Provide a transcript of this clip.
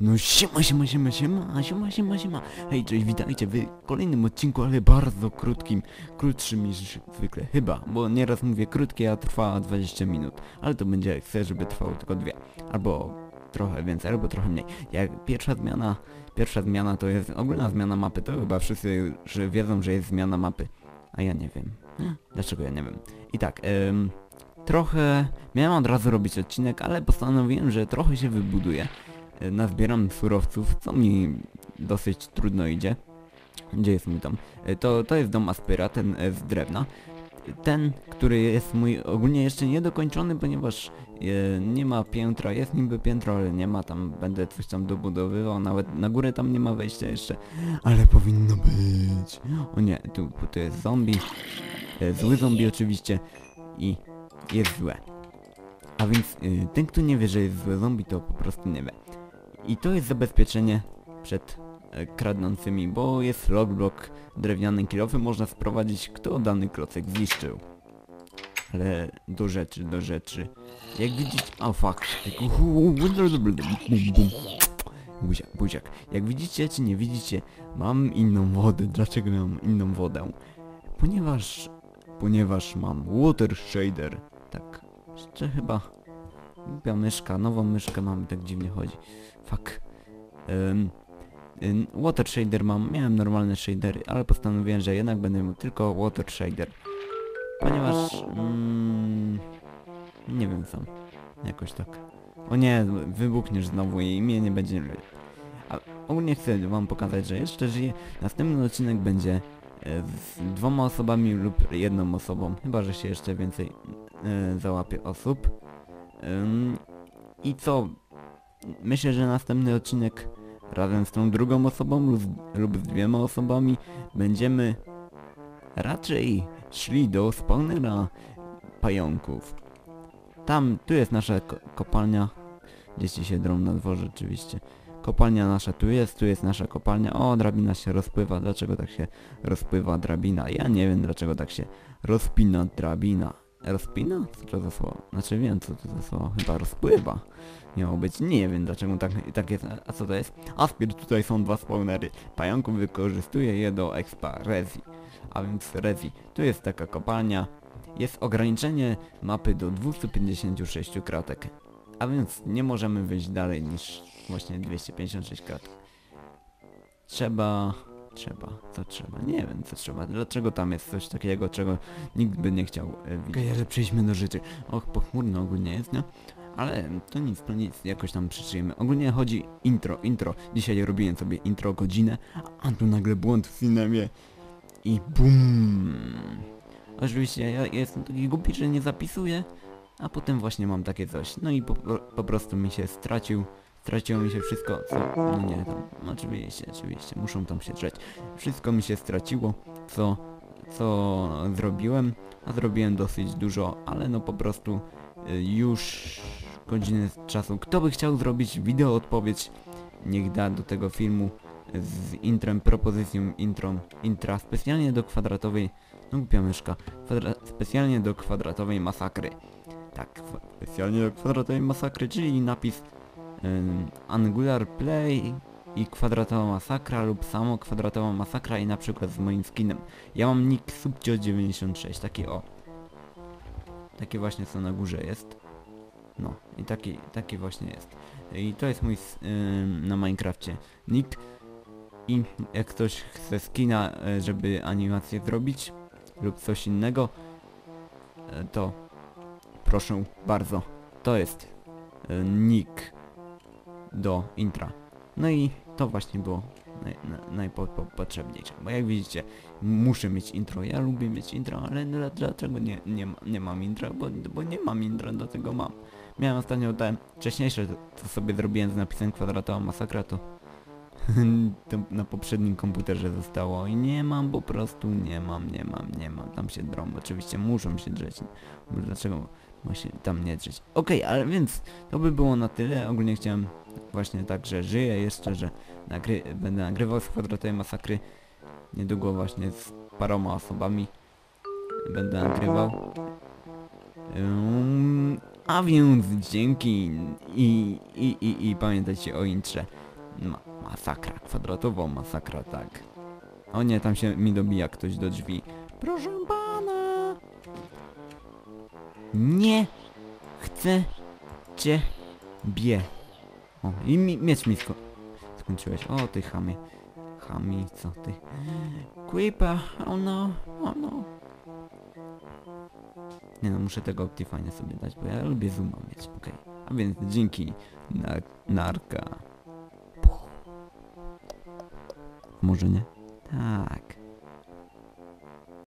No siema, siema, siema, siema, siema, siema, siema. Hej, cześć, witajcie w kolejnym odcinku, ale bardzo krótkim, krótszym niż zwykle, chyba, bo nieraz mówię krótkie, a trwa 20 minut, ale to będzie, chcę, żeby trwało tylko dwie, albo trochę więcej, albo trochę mniej. Jak pierwsza zmiana, pierwsza zmiana to jest ogólna zmiana mapy, to chyba wszyscy że wiedzą, że jest zmiana mapy, a ja nie wiem. Dlaczego ja nie wiem? I tak, em, trochę, miałem od razu robić odcinek, ale postanowiłem, że trochę się wybuduję. E, nazbieram surowców, co mi dosyć trudno idzie. Gdzie jest mój dom? E, To, to jest dom Aspyra, ten e, z drewna. Ten, który jest mój ogólnie jeszcze niedokończony, ponieważ nie ma piętra, jest niby piętro, ale nie ma, tam będę coś tam dobudowywał, nawet na górę tam nie ma wejścia jeszcze, ale powinno być. O nie, tu, tu jest zombie, zły zombie oczywiście i jest złe. A więc ten, kto nie wie, że jest zły zombie, to po prostu nie wie. I to jest zabezpieczenie przed e, kradnącymi, bo jest logblock drewniany kilowy, można sprowadzić kto dany klocek zniszczył. Ale do rzeczy, do rzeczy. Jak widzicie... O fuck. Buziak, buziak. Jak widzicie czy nie widzicie, mam inną wodę. Dlaczego mam inną wodę? Ponieważ... Ponieważ mam water shader. Tak. Jeszcze chyba... Głupia myszka, nową myszkę mam, tak dziwnie chodzi. Fuck. Ym, water shader mam, miałem normalne shadery, ale postanowiłem, że jednak będę miał tylko water shader. Ponieważ... Mm, nie wiem sam. Jakoś tak. O nie, wybuchniesz znowu i mnie nie będzie... A ogólnie chcę wam pokazać, że jeszcze żyję. Następny odcinek będzie e, z dwoma osobami lub jedną osobą. Chyba, że się jeszcze więcej e, załapie osób. I co? Myślę, że następny odcinek razem z tą drugą osobą lub, lub z dwiema osobami będziemy raczej szli do spawnera pająków. Tam, tu jest nasza ko kopalnia. Dzieci się drą na dworze oczywiście. Kopalnia nasza tu jest, tu jest nasza kopalnia. O, drabina się rozpływa. Dlaczego tak się rozpływa drabina? Ja nie wiem dlaczego tak się rozpina drabina. Rozpina? Co to za słowo? Znaczy wiem co to za słowo. Chyba rozpływa. Miało być. Nie wiem dlaczego tak, tak jest. A co to jest? Aspir, tutaj są dwa spawnery. Pająków wykorzystuje je do expa Rezi. A więc Rezi. Tu jest taka kopalnia. Jest ograniczenie mapy do 256 kratek. A więc nie możemy wyjść dalej niż właśnie 256 kratek. Trzeba... Trzeba, co trzeba? Nie wiem co trzeba. Dlaczego tam jest coś takiego, czego nikt by nie chciał e, widzieć? Okej, ale przejdźmy do rzeczy. Och, pochmurno ogólnie jest, nie? Ale to nic, to nic, jakoś tam przyczyjemy. Ogólnie chodzi intro, intro. Dzisiaj robiłem sobie intro godzinę, a tu nagle błąd w filmie i BUM! Oczywiście ja jestem taki głupi, że nie zapisuję, a potem właśnie mam takie coś. No i po, po prostu mi się stracił, straciło mi się wszystko, co... No nie, tam, oczywiście, oczywiście, muszą tam się drzeć. Wszystko mi się straciło, co, co zrobiłem, a zrobiłem dosyć dużo, ale no po prostu y, już godziny czasu. Kto by chciał zrobić wideo odpowiedź, niech da do tego filmu z intrem, propozycją intro, intra specjalnie do kwadratowej, no głupia myszka, kwadra, specjalnie do kwadratowej masakry. Tak, specjalnie do kwadratowej masakry, czyli napis Angular Play i kwadratowa masakra lub samo kwadratowa masakra i na przykład z moim skinem. Ja mam nick subcio96, taki o. Taki właśnie co na górze jest. No i taki, taki właśnie jest. I to jest mój ym, na Minecrafcie nick. I jak ktoś chce skina, e, żeby animację zrobić lub coś innego, e, to proszę bardzo. To jest e, nick do intra. No i to właśnie było naj, na- najpotrzebniejsze. Bo jak widzicie, muszę mieć intro. Ja lubię mieć intro, ale dla- dlaczego nie, nie, nie mam intra? Bo, bo nie mam intra, dlatego mam. Miałem ostatnio te wcześniejsze, co sobie zrobiłem z napisem kwadratowa masakra, to to na poprzednim komputerze zostało i nie mam po prostu, nie mam, nie mam, nie mam, tam się drą, oczywiście muszą się drzeć, dlaczego ma się tam nie drzeć. Okej, ale więc to by było na tyle, ogólnie chciałem właśnie tak, że żyję jeszcze, że nagry będę nagrywał z kwadratowej masakry, niedługo właśnie z paroma osobami będę nagrywał. Ym, A więc dzięki i, i, i, i pamiętajcie o intrze. Ma, masakra, kwadratowo masakra, tak. O nie, tam się mi dobija ktoś do drzwi. Proszę pana! Nie chcę cię bie. O, i mi, miecz mi sko skończyłeś. O, ty chamie. Chami, co ty? Creeper, oh no, oh no. Nie no, muszę tego Optifine sobie dać, bo ja lubię zooma mieć, okej. A więc dzięki na narka. Może nie? Tak.